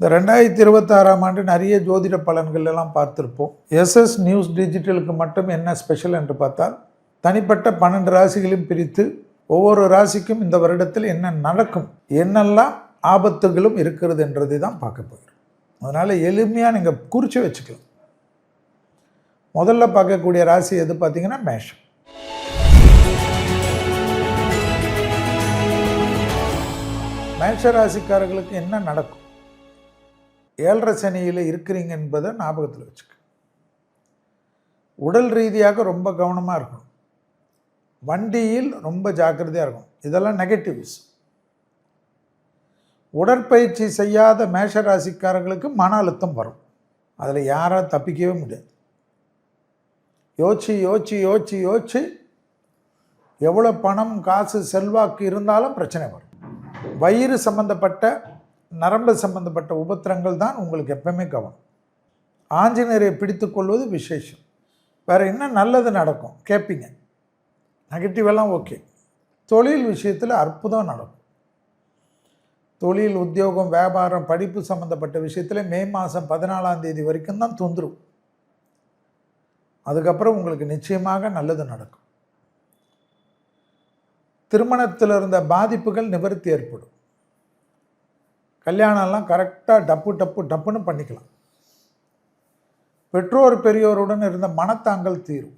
இந்த ரெண்டாயிரத்தி இருபத்தாறாம் ஆண்டு நிறைய ஜோதிட பலன்கள் எல்லாம் பார்த்துருப்போம். எஸ்எஸ் நியூஸ் டிஜிட்டலுக்கு மட்டும் என்ன ஸ்பெஷல் என்று பார்த்தால் தனிப்பட்ட பன்னெண்டு ராசிகளையும் பிரித்து ஒவ்வொரு ராசிக்கும் இந்த வருடத்தில் என்ன நடக்கும் என்னெல்லாம் ஆபத்துகளும் இருக்கிறது என்றதை தான் பார்க்க போகிறோம். அதனால் எளிமையாக நீங்கள் குறித்து வச்சுக்கலாம். முதல்ல பார்க்கக்கூடிய ராசி எது பார்த்தீங்கன்னா மேஷம். மேஷ ராசிக்காரர்களுக்கு என்ன நடக்கும்? ஏழரை சனியில் இருக்கிறீங்க என்பதை ஞாபகத்தில் வச்சுக்க. உடல் ரீதியாக ரொம்ப கவனமாக இருக்கணும். வண்டியில் ரொம்ப ஜாக்கிரதையாக இருக்கும் இதெல்லாம் நெகட்டிவ்ஸ் உடற்பயிற்சி செய்யாத மேஷ ராசிக்காரங்களுக்கு மன அழுத்தம் வரும். அதில் யாரால் தப்பிக்கவே முடியாது. யோசிச்சு யோசிச்சு யோசிச்சு யோசிச்சு எவ்வளோ பணம் காசு செல்வாக்கு இருந்தாலும் பிரச்சனை வரும். வயிறு சம்பந்தப்பட்ட நரம்பு சம்பந்தப்பட்ட உபத்திரங்கள் தான் உங்களுக்கு எப்பவுமே கவனம். ஆஞ்சநேயரை பிடித்து கொள்வது விசேஷம். வேறு என்ன நல்லது நடக்கும்? கேட்பீங்க நெகட்டிவெல்லாம் ஓகே தொழில் விஷயத்தில் அற்புதம் நடக்கும். தொழில் உத்தியோகம் வியாபாரம் படிப்பு சம்மந்தப்பட்ட விஷயத்தில் மே மாதம் பதினாலாம் தேதி வரைக்கும் தான் தொந்தரும் அதுக்கப்புறம் உங்களுக்கு நிச்சயமாக நல்லது நடக்கும். திருமணத்தில் இருந்த பாதிப்புகள் நிவர்த்தி ஏற்படும். கல்யாணம்லாம் கரெக்டாக டப்பு டப்பு டப்புன்னு பண்ணிக்கலாம். பெற்றோர் பெரியோருடன் இருந்த மனத்தாங்கல் தீரும்.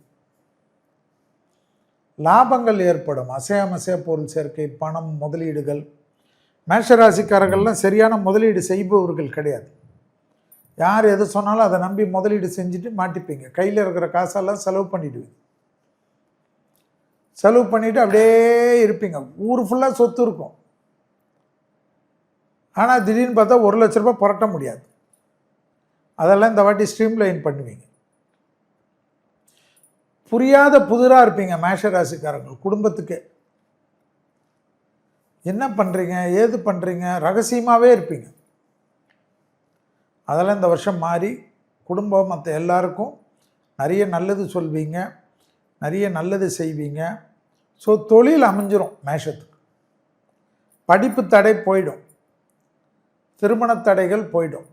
லாபங்கள் ஏற்படும். அசையமசைய பொருள் சேர்க்கை பணம் முதலீடுகள். மேஷராசிக்காரர்கள்லாம் சரியான முதலீடு செய்பவர்கள் கிடையாது. யார் எது சொன்னாலும் அதை நம்பி முதலீடு செஞ்சுட்டு மாட்டிப்பீங்க. கையில் இருக்கிற காசெல்லாம் செலவு பண்ணிவிடுவீங்க செலவு பண்ணிவிட்டு அப்படியே இருப்பீங்க. ஊர் ஃபுல்லாக சொத்து இருக்கும். ஆனால் திடீர்னு பார்த்தா ஒரு லட்ச ரூபாய் புரட்ட முடியாது. அதெல்லாம் இந்த வாட்டி ஸ்ட்ரீம் லைன் பண்ணுவீங்க. புரியாத புதிராக இருப்பீங்க மேஷ ராசிக்காரங்க குடும்பத்துக்கு. என்ன பண்ணுறீங்க ஏது பண்ணுறீங்க ரகசியமாகவே இருப்பீங்க. அதெல்லாம் இந்த வருஷம் மாறி குடும்பம் மற்ற எல்லாருக்கும் நிறைய நல்லது சொல்வீங்க நிறைய நல்லது செய்வீங்க. ஸோ தொழில் அமைஞ்சிரும் மேஷத்துக்கு. படிப்பு தடை போயிடும். திருமண தடைகள் போயிடும்.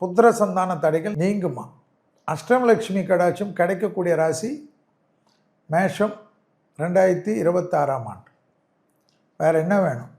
புத்திர சந்தான தடைகள் நீங்குமா? அஷ்டமலட்சுமி கடாட்சம் கிடைக்கக்கூடிய ராசி மேஷம் ரெண்டாயிரத்தி இருபத்தாறாம் ஆண்டு. வேறு என்ன வேணும்?